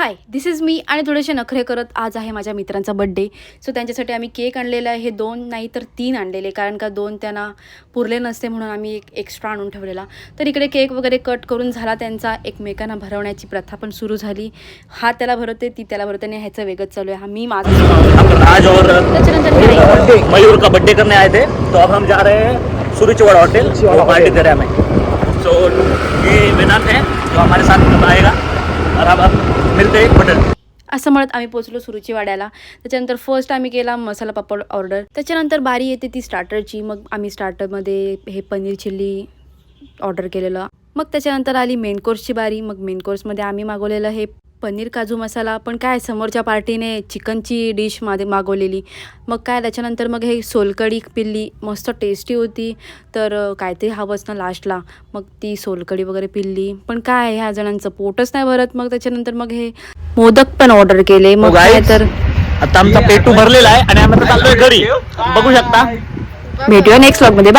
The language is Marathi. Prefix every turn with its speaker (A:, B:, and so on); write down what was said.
A: हाय दिस इज मी आणि थोडेसे नखरे करत आज आहे माझ्या मित्रांचा बड्डे सो त्यांच्यासाठी आम्ही केक आणलेला आहे. हे दोन नाही तर तीन आणलेले कारण का दोन त्यांना पुरले नसते म्हणून आम्ही एक एक्स्ट्रा आणून ठेवलेला. तर इकडे केक वगैरे कट करून झाला त्यांचा. एकमेकांना भरवण्याची प्रथा पण सुरू झाली. हा त्याला भरवते ती त्याला भरवते आणि ह्याचं वेगळंच चालू आहे. हा मी माझं
B: और
A: त्याच्यानंतर.
B: मयूर का बर्थडे करने आए थे. तो अब हम जा रहे हैं सूर्यचवाड़ा होटल पार्टी दे रहे हैं हमें. सो ये है जो हमारे साथ आएगा? मिळते अब
A: असं म्हणत आम्ही पोचलो सुरुची वाड्याला. त्याच्यानंतर फर्स्ट आम्ही केला मसाला पापड ऑर्डर त्याच्यानंतर बारी येते ती स्टार्टरची मग आम्ही स्टार्टरमध्ये हे पनीर चिल्ली ऑर्डर केलेलं. मग त्याच्यानंतर आली मेन कोर्सची बारी. मग मेन कोर्समध्ये आम्ही मागवलेलं हे पनीर काजू मसाला पण काय समोरच्या पार्टीने चिकनची डिशमध्ये मागवलेली. मग काय त्याच्यानंतर मग हे सोलकडी पिल्ली मस्त टेस्टी होती. तर काय ते हवंच ना लास्टला मग ती सोलकडी वगैरे पिल्ली. पण काय ह्या जणांचं पोटच नाही भरत. मग त्याच्यानंतर मग हे मोदक पण ऑर्डर केले. मग काय
B: guys,
A: तर
B: आता आमचा पेटू भरलेला आहे आणि आम्ही आता चाललोय घरी. बघू शकता.
A: भेटूया नेक्स्टमध्ये. बाय